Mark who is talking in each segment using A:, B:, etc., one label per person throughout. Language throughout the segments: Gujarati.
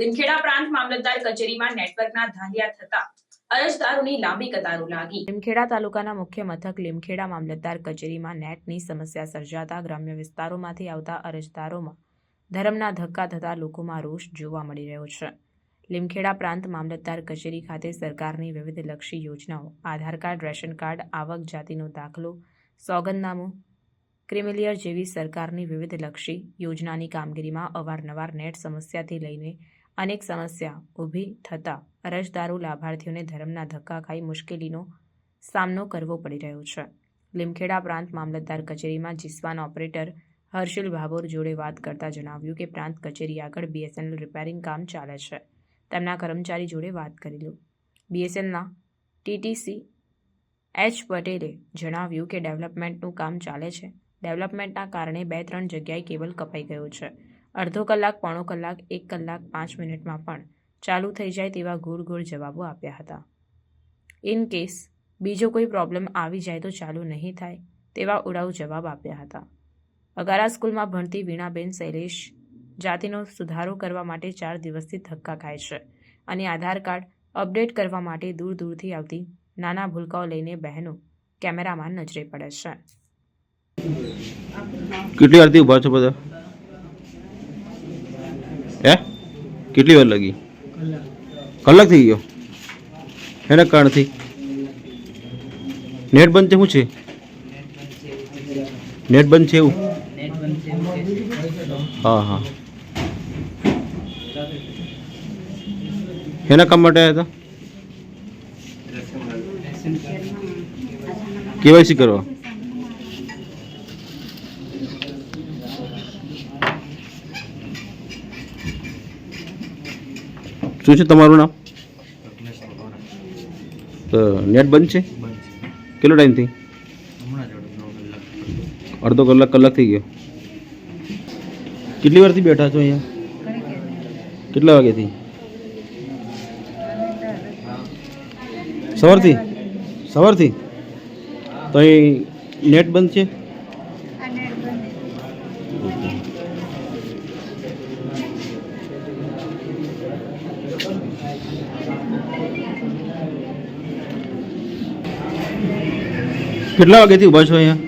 A: લીમખેડા પ્રાંત મામલતદાર કચેરીમાં નેટવર્કના ધાંધિયા થતા અરજદારોની લાંબી કતારો લાગી. લીમખેડા તાલુકાના મુખ્ય મથક લીમખેડા મામલતદાર કચેરીમાં નેટની સમસ્યા સર્જાતા ગ્રામ્ય વિસ્તારોમાંથી આવતા અરજદારોમાં ધર્મના ધક્કા થતા લોકોમાં રોષ જોવા મળી રહ્યો છે. લીમખેડા પ્રાંત મામલતદાર કચેરી ખાતે સરકારની વિવિધ લક્ષી યોજનાઓ, આધાર કાર્ડ, રેશન કાર્ડ, આવક જાતિનો દાખલો, સોગંદનામું, ક્રિમિલિયર જેવી સરકારની વિવિધ લક્ષી યોજનાની કામગીરીમાં અવારનવાર નેટ સમસ્યાથી લઈને અનેક સમસ્યા ઊભી થતાં અરજદારો લાભાર્થીઓને ધર્મના ધક્કા ખાઈ મુશ્કેલીનો સામનો કરવો પડી રહ્યો છે. લીમખેડા પ્રાંત મામલતદાર કચેરીમાં જીસ્વાન ઓપરેટર હર્ષિલ ભાભોર જોડે વાત કરતા જણાવ્યું કે પ્રાંત કચેરી આગળ બીએસએનએલ રિપેરિંગ કામ ચાલે છે. તેમના કર્મચારી જોડે વાત કરી લો બીએસએનએલના ટીટીસી એચ પટેલે જણાવ્યું કે ડેવલપમેન્ટનું કામ ચાલે છે. ડેવલપમેન્ટના કારણે બે ત્રણ જગ્યાએ કેબલ કપાઈ ગયો છે. અડધો કલાક, પોણો કલાક, એક કલાક, પાંચ મિનિટમાં પણ ચાલુ થઈ જાય તેવા ગોળ ગોળ જવાબો આપ્યા હતા. ઇન કેસ બીજો કોઈ પ્રોબ્લેમ આવી જાય તો ચાલુ નહીં થાય, તેવા ઉડાઉ જવાબ આપ્યા હતા. અગારા સ્કૂલમાં ભણતી વીણાબેન શૈલેષ જાતિનો સુધારો કરવા માટે ચાર દિવસથી ધક્કા ખાય છે અને આધાર કાર્ડ અપડેટ કરવા માટે દૂર દૂરથી આવતી નાના ભૂલકાઓ લઈને બહેનો કેમેરામાં નજરે પડે છે.
B: કેટલી આરતી ઊભા છો બધા? હે? કેટલી વાર લાગી? કલાક થઈ ગયો. એના કારણથી? નેટ બંધ છે, શું છે? નેટ બંધ છે એવું? હા હા. એના કામ માટે આવ્યા હતા? કેવાયસી કરવા? શું છે તમારું નામ? તો નેટ બંધ છે? કેટલો ટાઈમથી અડધો કલાક કલાક થઈ ગયો. કેટલી વારથી બેઠા છો અહીંયા? કેટલા વાગ્યાથી? સવારથી? સવારથી? તો અહીં નેટ બંધ છે? કેટલા વાગ્યાથી ઊભા છો અહીંયા?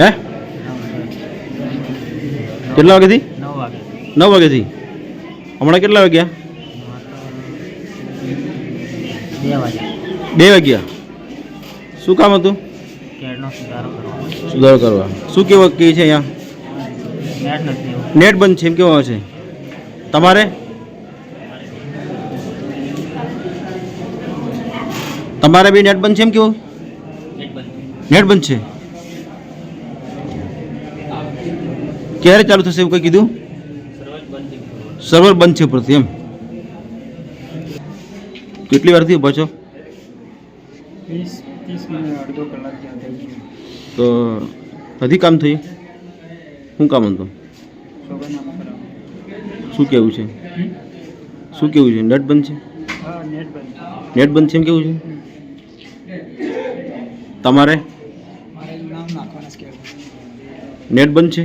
B: હે? કેટલા વાગ્યાથી?
C: નવ વાગે
B: વાગ્યાથી? હમણાં કેટલા વાગ્યા?
C: બે
B: વાગ્યા. શું કામ હતું?
C: સુધારો
B: કરવા. શું કેવું કે છે અહીંયા?
C: નેટ
B: બંધ છે એમ કેવા છે? તમારે? તમારે બી નેટ બંધ છે એમ કેવું?
C: નેટ બંધ
B: છે. ક્યારે ચાલુ થશે એવું કંઈ કીધું?
C: સર્વર બંધ
B: છે. ઉપરથી એમ. કેટલી વારથી ઊભા છો? તો હજી કામ થયું? શું કામ હતું? શું કેવું છે? શું કેવું છે? નેટ બંધ છે?
D: હા નેટ બંધ.
B: નેટ બંધ છે એમ કેવું છે? તમારે?
D: મારે નામ નાખવાના છે
B: નેટ બંધ છે?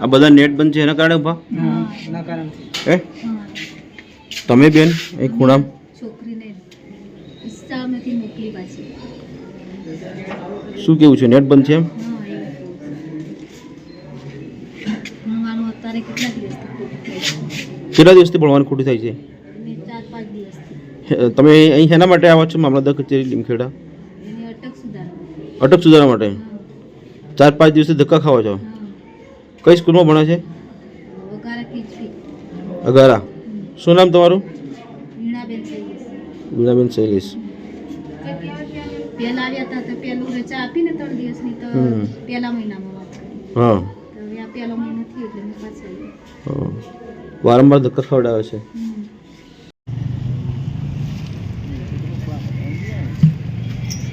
B: આ બધા નેટ બંધ છે એના કારણે ઊભા એ તમે બેન એ ખૂણામ.
E: છોકરીને ઇસ્સામેથી મોકલી પાછી.
B: શું કેવું છે? નેટ બંધ છે એમ?
E: કેટલા દિવસથી
B: ભણવાનું ખોટું થાય છે? તમે અહીં શેના માટે આવો છો? મામલતદાર કચેરી લીમખેડા?
E: અટક સુધારવા
B: માટે. ચાર પાંચ દિવસે ધક્કા ખાવા છો? કઈ સ્કૂલમાં ભણે છે? અગારા શું નામ તમારું?
E: વીણાબેન
B: શૈલેષ
E: પહેલા આવ્યા હતા તો પહેલું રજા આપી ત્રણ દિવસની તો પહેલા મહિનામાં વાત કરી
B: હા.
E: તો હવે આ પહેલો મહિનો થયો એટલે મેં પાછા
B: વારંવાર ધક્કા ખવડાવે છે.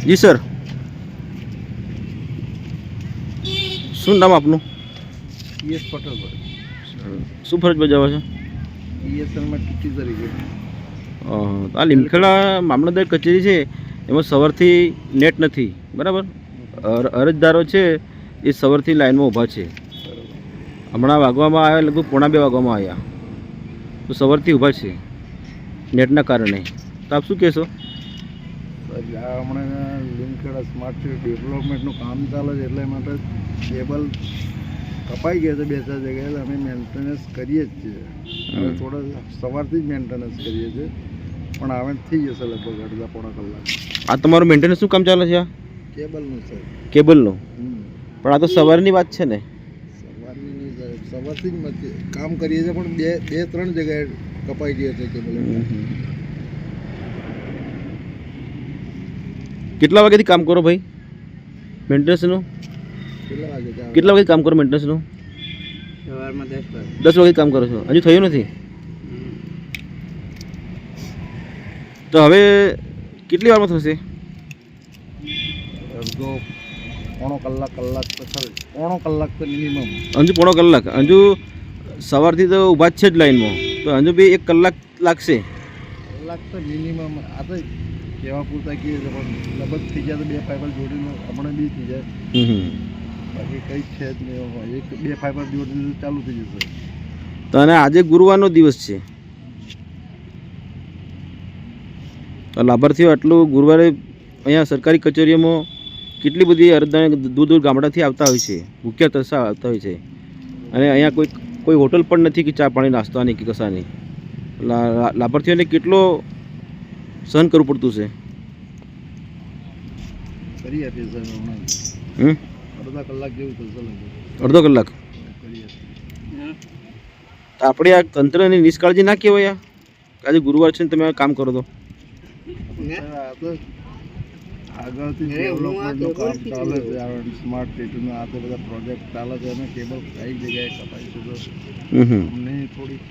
B: જી સર. શું નામ આપનું?
D: યસ પટેલ
B: શું ફરજ બજાવો છો?
D: બીએસએલમાં ટીચી તરીકે.
B: આ લીમખેડા મામલતદાર કચેરી છે એમાં સવારથી નેટ નથી બરાબર? અર- અરજદારો છે એ સવારથી લાઇનમાં ઊભા છે. હમણાં વાગવામાં આવ્યા લગભગ પોણા બે વાગવામાં આવ્યા. તો સવારથી ઊભા છે નેટના કારણે. તો આપ શું કહેશો?
F: હમણાં લીમખેડા સ્માર્ટ સિટી ડેવલપમેન્ટનું કામ ચાલે છે એટલે માટે કેબલ કપાઈ ગયા છે બે ચાર જગ્યાએ અમે મેન્ટેનન્સ કરીએ જ છીએ. થોડા સવારથી જ મેન્ટેનન્સ કરીએ છીએ. પણ હવે થઈ જશે લગભગ અડધા પોણા કલાક.
B: આ તમારું મેન્ટેનન્સ શું કામ ચાલે છે? આ
F: કેબલનું સર
B: કેબલનું? પણ આ તો સવારની વાત છે ને.
F: સવારની સવારથી જ કામ કરીએ છીએ પણ બે બે ત્રણ જગ્યાએ કપાઈ ગયા છે કેબલ.
B: કેટલા વાગ્યાથી કામ કરો ભાઈ? મેન્ટેનન્સનું
F: કેટલા વાગે
B: કામ? કરો મેન્ટેનન્સનું
C: દસ વાગે.
B: કામ કરો છો. હજુ થયું નથી? તો હવે કેટલી વારમાં થશે?
F: પોણો કલાક કલાક તો પોણો કલાક તો મિનિમમ
B: હજુ પોણો કલાક. હજુ સવારથી તો ઊભા જ છે જ લાઈનમાં તો હજુ બી એક કલાક લાગશે.
F: કલાક તો મિનિમમ આ તો કહેવા પૂરતા કહીએ છે પણ લગભગ થઈ જાય તો બે ફાઈબર જોડીને હમણાં બી થઈ જાય. બાકી કંઈ છે જ નહીં. એક બે ફાઈબર જોડીને ચાલુ થઈ જશે.
B: તો અને આજે ગુરુવારનો દિવસ છે. તો લાભાર્થીઓ આટલું ગુરુવારે અહીંયા સરકારી કચેરીઓમાં કેટલી બધી અરજદાર દૂર દૂર ગામડાથી આવતા હોય છે ભૂખ્યા તરસા આવતા હોય છે. અને અહીંયા કોઈ કોઈ હોટલ પણ નથી કે ચા પાણી નાસ્તાની કે કશાની. લાભાર્થીઓને કેટલો સહન કરવું પડતું છે?
F: કરી આપીએ સર હમણાં. અડધા કલાક જેવું થશે
B: અડધો કલાક? આપણે આ તંત્રની નિષ્કાળજી ના કહેવાય આજે ગુરુવાર છે ને તમે આ કામ કરો તો?
F: આગળથી ડેવલપમેન્ટનું કામ ચાલે છે સ્માર્ટ સિટીનું આ તો બધા પ્રોજેક્ટ ચાલે છે અને કેબલ કઈ જગ્યાએ કપાય છે તો?
B: હમ હમ.
F: અમને થોડી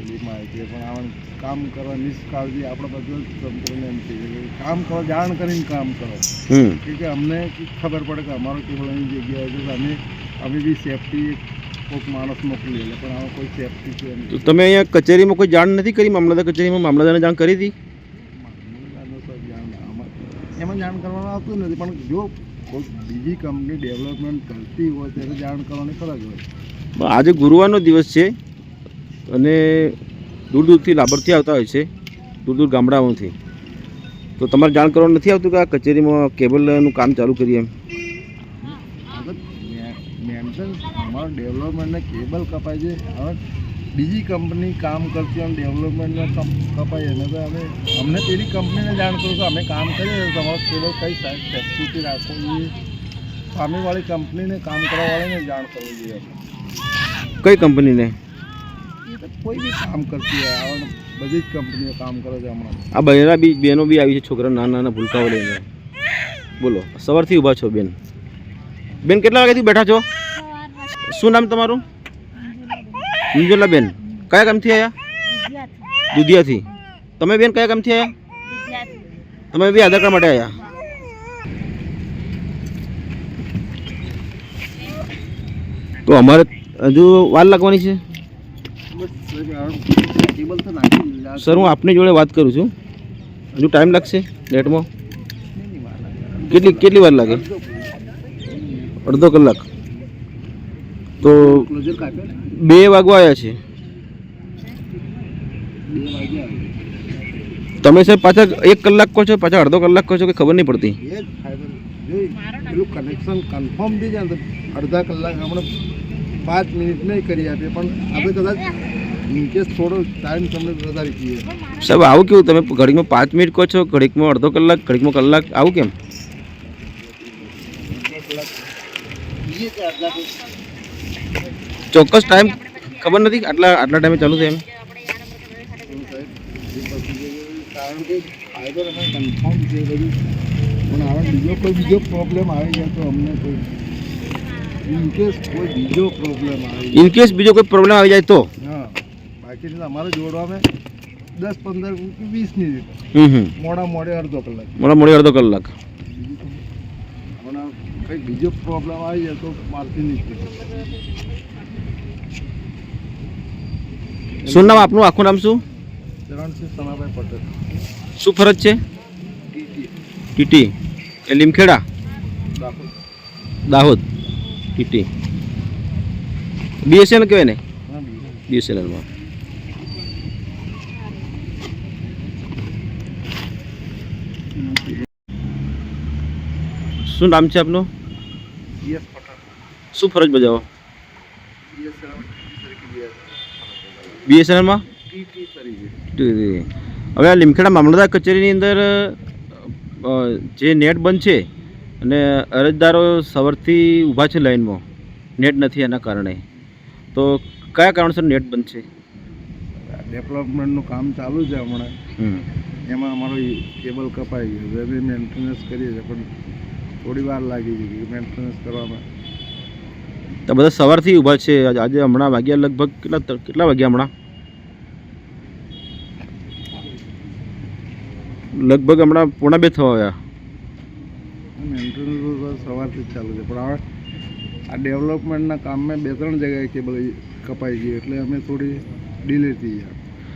F: પેલી માહિતી. પણ આ કામ કરવા નિષ્કાળજી આપણે બધું જ તંત્રને એમ થઈ કે કામ કરો જાણ કરીને કામ કરો. કે અમને ખબર પડે કે અમારો કેબલ અહીં જગ્યાએ છે. અમે અમે બી સેફટી કોઈક માણસ મોકલીએ એટલે પણ આમાં કોઈ સેફટી છે
B: તો તમે અહીંયા કચેરીમાં કોઈ જાણ નથી કરી? મામલતદાર કચેરીમાં મામલતદારને જાણ કરી હતી?
F: એમાં જાણ કરવાનું આવતું નથી. પણ જો કોઈ બીજી કંપની ડેવલપમેન્ટ કરતી હોય ત્યારે જાણ કરવાની ફરજ હોય.
B: આજે ગુરુવારનો દિવસ છે. અને દૂર દૂરથી લાભાર્થી આવતા હોય છે દૂર દૂર ગામડાઓથી. તો તમારે જાણ કરવાનું નથી આવતું કે આ કચેરીમાં કેબલનું કામ ચાલુ કરીએ એમ?
F: મેન્ટેનન્સ અમારું ડેવલપમેન્ટને કેબલ કપાય છે. હવે બીજી કંપની કામ કરતી હોય ડેવલપમેન્ટને કપાય એને તો અમે અમને પેલી કંપનીને જાણ કરું કે અમે કામ કરીએ તમારું કેબલ કઈ સેફ્ટીથી રાખવો જોઈએ? સામેવાળી કંપનીને કામ કરવાવાળાને જાણ કરવું જોઈએ.
B: કઈ કંપનીને?
F: કોઈ બી કામ કરતી હોય બધી જ કંપનીઓ કામ કરે છે હમણાં.
B: આ બહેરા બી બહેનો બી આવી છે છોકરા નાના નાના ભૂલકાઓ લઈને. બોલો, સવારથી ઊભા છો બેન? બેન, કેટલા વાગ્યાથી બેઠા છો? શું નામ તમારું? મંજુલા બેન. કયા ગામથી આવ્યા દુધિયાથી. તમે બેન કયા ગામથી આવ્યા તમે બી આધાર કાર્ડ માટે આવ્યા તો અમારે હજુ વાર લાગવાની છે? સર હું આપની જોડે વાત કરું છું. હજુ ટાઈમ લાગશે લેટમાં કેટલી કેટલી વાર લાગે? અડધો કલાક. તો બે વાગવા આવ્યા છે. તમે સાહેબ પાછા એક કલાક કહો છો, પાછા અડધો કલાક કહો છો કે ખબર નહીં પડતી?
F: કનેક્શન કન્ફર્મ થઈ જાય અડધા કલાક આપણે પાંચ મિનિટ નહીં કરી આપીએ, પણ આપણે કદાચ ઇનકેસ થોડો ટાઈમ તમને વધારી દઈએ
B: સાહેબ આવું કેવું તમે ઘડીકમાં પાંચ મિનિટ કહો છો ઘડીકમાં અડધો કલાક ઘડીકમાં કલાક આવું કેમ ચોક્કસ ટાઈમ ખબર નથી કે આટલા આટલા ટાઈમે ચાલુ થાય એમ
F: કારણ કે ફાયદો તમે કન્ફર્મ છે બધું પણ હવે બીજો કોઈ બીજો પ્રોબ્લેમ આવી જાય તો અમને કોઈ ઇનકેસ કોઈ બીજો પ્રોબ્લેમ આવી જાય
B: ઇન કેસ બીજો કોઈ પ્રોબ્લેમ આવી જાય તો
F: હા અમારે જોડવા જોડવામાં દસ પંદર કે વીસ મિનિટ.
B: હમ હમ.
F: મોડા મોડે અડધો કલાક.
B: મોડા મોડે અડધો કલાક.
F: હમણાં કંઈક બીજો પ્રોબ્લેમ આવી જાય તો મારથી નીકળે.
B: શું નામ આપનું? આખું નામ શું?
F: ચરણસિંહ સનાભાઈ પટેલ.
B: શું ફરજ છે?
F: ટીટી
B: ટીટી એ લીમખેડા? દાહોદ. ટીટી બીએસએનએલ કહેવાય ને? બીએસએનએલમાં શું નામ છે આપનું? શું ફરજ બજાવો? બીએસએનએલમાં હવે આ લીમખેડા મામલતદાર કચેરીની અંદર જે નેટ બંધ છે અને અરજદારો સવારથી ઊભા છે લાઈનમાં નેટ નથી એના કારણે. તો કયા કારણસર નેટ બંધ છે?
F: ડેવલપમેન્ટનું કામ ચાલુ છે હમણાં. એમાં અમારો કેબલ કપાઈ ગયો. મેન્ટેનન્સ કરીએ છીએ પણ થોડી વાર લાગી ગઈ મેન્ટેનન્સ કરવામાં.
B: તો બધા સવારથી ઊભા છે. આજે હમણાં વાગ્યા લગભગ કેટલા કેટલા વાગ્યા હમણાં? લગભગ હમણાં પોણા બે થવા આવ્યા.
F: મેન્ટેનન્સ સવારથી ચાલુ છે. પણ હવે આ ડેવલપમેન્ટના કામમાં બે ત્રણ જગ્યાએ કેબલ કપાઈ ગઈ. એટલે અમે થોડી ડિલે થઈ ગયા.